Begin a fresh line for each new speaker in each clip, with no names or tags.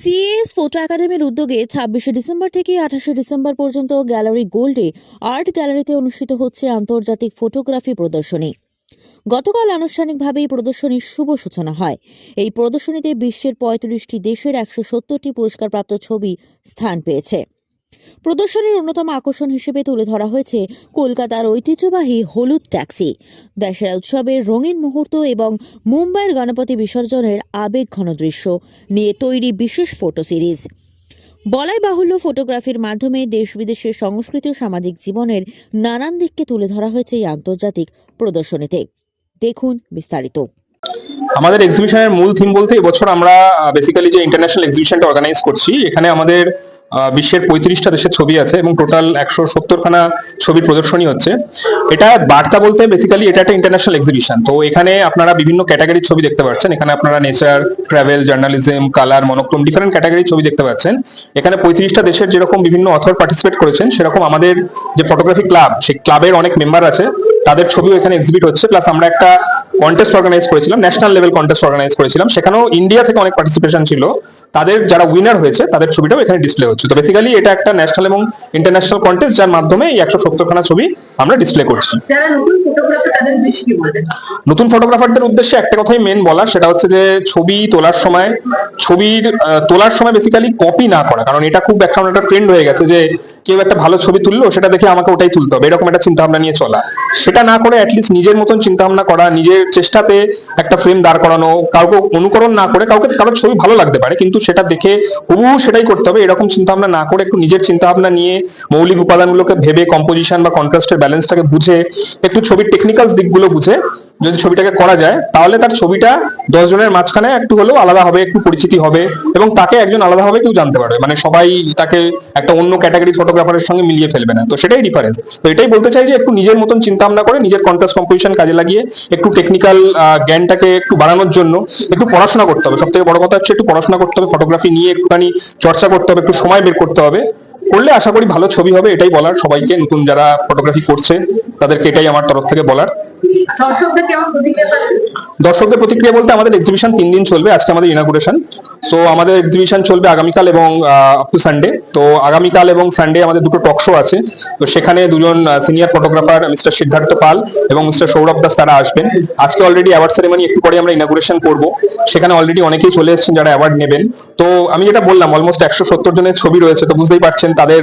CS photo একাডেমির উদ্যোগে ছাব্বিশে ডিসেম্বর থেকে আঠাশে ডিসেম্বর পর্যন্ত গ্যালারি গোল্ডে, আর্ট গ্যালারিতে অনুষ্ঠিত হচ্ছে আন্তর্জাতিক ফটোগ্রাফি প্রদর্শনী। গতকাল আনুষ্ঠানিকভাবে এই প্রদর্শনীর শুভ সূচনা হয়। এই প্রদর্শনীতে বিশ্বের পঁয়ত্রিশটি দেশের একশো সত্তরটি পুরস্কারপ্রাপ্ত ছবি স্থান পেয়েছে। প্রদর্শনীর অন্যতম আকর্ষণ হিসেবে তুলে ধরা হয়েছে কলকাতার ঐতিহ্যবাহী হলুদ ট্যাক্সি। দশেরা উৎসবের রঙিন মুহূর্ত এবং মুম্বাইয়ের গণপতি বিসর্জনের আবেগঘন দৃশ্য নিয়ে তৈরি বিশেষ ফটো সিরিজ। বলাই বাহুল্য ফটোগ্রাফির মাধ্যমে দেশ বিদেশের সংস্কৃতি ও সামাজিক জীবনের নানান দিককে তুলে ধরা হয়েছে এই আন্তর্জাতিক প্রদর্শনীতে। দেখুন বিস্তারিত।
আমাদের এক্সিবিশনের মূল থিম বলতে এবছর আমরা বেসিক্যালি যে ইন্টারন্যাশনাল এক্সিবিশনটা অর্গানাইজ করছি, এখানে আমাদের বিশ্বের পঁয়ত্রিশটা দেশের ছবি আছে এবং টোটাল একশো সত্তরখানা ছবির প্রদর্শনী হচ্ছে। এটা বার্তা বলতে বেসিক্যালি এটা একটা ইন্টারন্যাশনাল এক্সিবিশন তো এখানে আপনারা বিভিন্ন ক্যাটাগরির ছবি দেখতে পাচ্ছেন। এখানে আপনারা nature travel journalism colour monochrome different ক্যাটাগরির ছবি দেখতে পাচ্ছেন। এখানে পঁয়ত্রিশটা দেশের যেরকম বিভিন্ন অথর পার্টিসিপেট করেছেন, সেরকম আমাদের যে ফটোগ্রাফি ক্লাব সেই ক্লাবের অনেক মেম্বার আছে। তাদের ছবিও এখানে এক্সিবিট হচ্ছে। প্লাস আমরা একটা কন্টেস্ট অর্গানাইজ করেছিলাম ন্যাশনাল লেভেল কন্টেস্ট অর্গানাইজ করেছিলাম। সেখানেও ইন্ডিয়া থেকে অনেক পার্টিসিপেশন ছিল। তাদের যারা উইনার হয়েছে তাদের ছবিটাও এখানে ডিসপ্লে হচ্ছে। তো বেসিক্যালি এটা একটা ন্যাশনাল এবং ইন্টারন্যাশনাল কন্টেস্ট যার মাধ্যমে এই একশো সত্তরখানা ছবি আমরা ডিসপ্লে করছি।
নতুন
ফটোগ্রাফারদের উদ্দেশ্যে একটা কথাই মেন বলা সেটা হচ্ছে যে ছবি তোলার সময় ছবির তোলার সময় বেসিক্যালি কপি না করা। কারণ এটা খুব এখন একটা ট্রেন্ড হয়ে গেছে যে কেউ একটা ভালো ছবি তুললো, সেটা দেখে আমাকে ওটাই তুলতে হবে। এরকম একটা চিন্তা ভাবনা নিয়ে চলা। সেটা না করে অ্যাটলিস্ট নিজের মতন চিন্তা ভাবনা করা, নিজের চেষ্টাতে একটা ফ্রেম দাঁড় করানো, কাউকে অনুকরণ না করে কাউকে কারোর ছবি ভালো লাগতে পারে, কিন্তু সেটা দেখে হুবহু সেটাই করতে হবে। এরকম চিন্তা ভাবনা না করে একটু নিজের চিন্তা ভাবনা নিয়ে মৌলিক উপাদানগুলোকে ভেবে কম্পোজিশন বা কন্ট্রাস্টের ব্যালেন্সটাকে বুঝে, একটু ছবির টেকনিক্যাল দিকগুলো বুঝে যদি ছবিটাকে করা যায়, তাহলে তার ছবিটা দশ জনের মাঝখানে একটু হলেও আলাদা হবে, একটু পরিচিতি হবে এবং তাকে একজন আলাদাভাবে কেউ জানতে পারবে। মানে সবাই তাকে একটা অন্য ক্যাটাগরি ফটোগ্রাফারের সঙ্গে মিলিয়ে ফেলবে না। তো সেটাই ডিফারেন্স তো এটাই বলতে চাই যে একটু নিজের মতন চিন্তা ভাবনা করে, নিজের কন্ট্রাস্ট কম্পোজিশন কাজে লাগিয়ে একটু টেকনিক্যাল জ্ঞানটাকে একটু বাড়ানোর জন্য একটু পড়াশোনা করতে হবে। সব থেকে বড় কথা হচ্ছে একটু পড়াশোনা করতে হবে ফটোগ্রাফি নিয়ে একটুখানি চর্চা করতে হবে, একটু সময় বের করতে হবে। করলে আশা করি ভালো ছবি হবে, এটাই বলার সবাইকে। নতুন যারা ফটোগ্রাফি করছে, তাদেরকে এটাই আমার তরফ থেকে বলার।
দর্শকদের প্রতিক্রিয়া
বলতে আমাদের এক্সিবিশন তিন দিন চলবে, আজকে আমাদের ইনাগুরেশন সো আমাদের এক্সিবিশন চলবে আগামীকাল এবং আপ টু সানডে তো, আগামীকাল এবং সানডে আমাদের দুটো টক শো আছে। তো, সেখানে দুজন senior photographer mister Siddharth Pal এবং মিস্টার সৌরভ দাস তারা আসবেন। আজকে অলরেডি অ্যাওয়ার্ড সেরেমনি একটু পরে আমরা ইনাগুরেশন করব। সেখানে অলরেডি অনেকেই চলে এসেছেন যারা অ্যাওয়ার্ড নেবেন। তো, আমি যেটা বললাম অলমোস্ট একশো সত্তর জনের ছবি রয়েছে, তো বুঝতেই পারছেন তাদের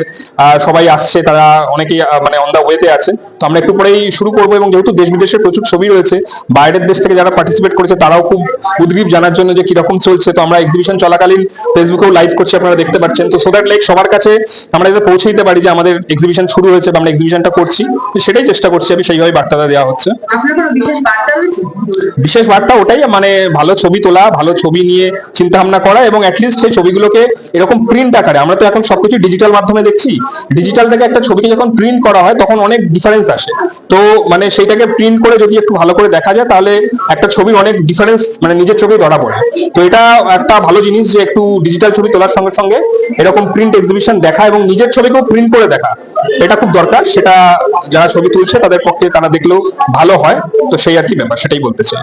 সবাই আসছে, তারা অনেকেই মানে অন দা ওয়েতে আছে। তো, আমরা একটু পরেই শুরু করব এবং যেহেতু দেশ বিদেশের প্রচুর ছবি রয়েছে। বাইরের দেশ থেকে যারা পার্টিসিপেট করেছে তারাও খুব উদ্গ্রীব জানার জন্য যে কীরকম চলছে। তো আমরা এক্সিবিশন চলাকালীন ফেসবুকেও লাইভ করছি আপনারা দেখতে পাচ্ছেন। তো সো দ্যাট লাইক সবার কাছে আমরা যাতে পৌঁছে দিতে পারি যে আমাদের এক্সিবিশন শুরু হয়েছে বা আমরা এক্সিবিশনটা করছি। সেটাই চেষ্টা করছি আমি সেইভাবে বার্তাটা দেওয়া হচ্ছে।
বিশেষ বার্তা
বিশেষ বার্তা ওটাই মানে ভালো ছবি তোলা ভালো ছবি নিয়ে চিন্তা ভাবনা করা এবং অ্যাটলিস্ট সেই ছবিগুলোকে এরকম প্রিন্ট আকারে আমরা তো এখন সবকিছু ডিজিটাল মাধ্যমে দেখছি। ডিজিটাল থেকে একটা ছবিকে যখন প্রিন্ট করা হয় তখন অনেক ডিফারেন্স আসে। তো মানে সেইটাকে প্রিন্ট করে যদি একটু ভালো করে দেখা যায়, তাহলে একটা ছবির অনেক ডিফারেন্স মানে নিজের চোখে ধরা পড়ে। তো এটা একটা ভালো জিনিস যে একটু ডিজিটাল ছবি তোলার সঙ্গে সঙ্গে এরকম প্রিন্ট এক্সিবিশন দেখা এবং নিজের ছবিকেও প্রিন্ট করে দেখা। এটা খুব দরকার, সেটা যারা ছবি তুলছে তাদের পক্ষে তারা দেখলেও ভালো হয়, তো সেই আর কি ব্যাপার, সেটাই বলতে চাই।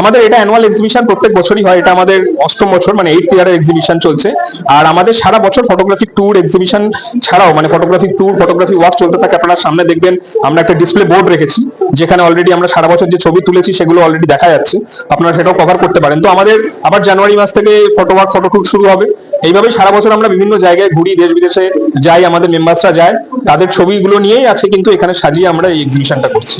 আমাদের এটা অ্যানুয়াল এক্সিবিশন প্রত্যেক বছরই হয়, এটা আমাদের অষ্টম বছর মানে এইট ইয়ারের এক্সিবিশন চলছে। আর আমাদের সারা বছর ফটোগ্রাফিক ট্যুর এক্সিবিশন ছাড়াও মানে ফটোগ্রাফিক ট্যুর ফটোগ্রাফি ওয়ার্ক চলতে থাকে, আপনারা সামনে দেখবেন, আমরা একটা ডিসপ্লে বোর্ড রেখেছি, যেখানে অলরেডি আমরা সারা বছর যে ছবি তুলেছি, সেগুলো অলরেডি দেখা যাচ্ছে, আপনারা সেটাও কভার করতে পারেন। তো আমাদের আবার জানুয়ারি মাস থেকে ফটো ওয়ার্ক ফটো ট্যুর শুরু হবে। এইভাবে সারা বছর আমরা বিভিন্ন জায়গায় ঘুরি দেশ বিদেশে যাই আমাদের মেম্বার্সরা যায়, তাদের ছবিগুলো নিয়েই আছে কিন্তু এখানে সাজিয়ে আমরা এই এক্সিবিশনটা করছি।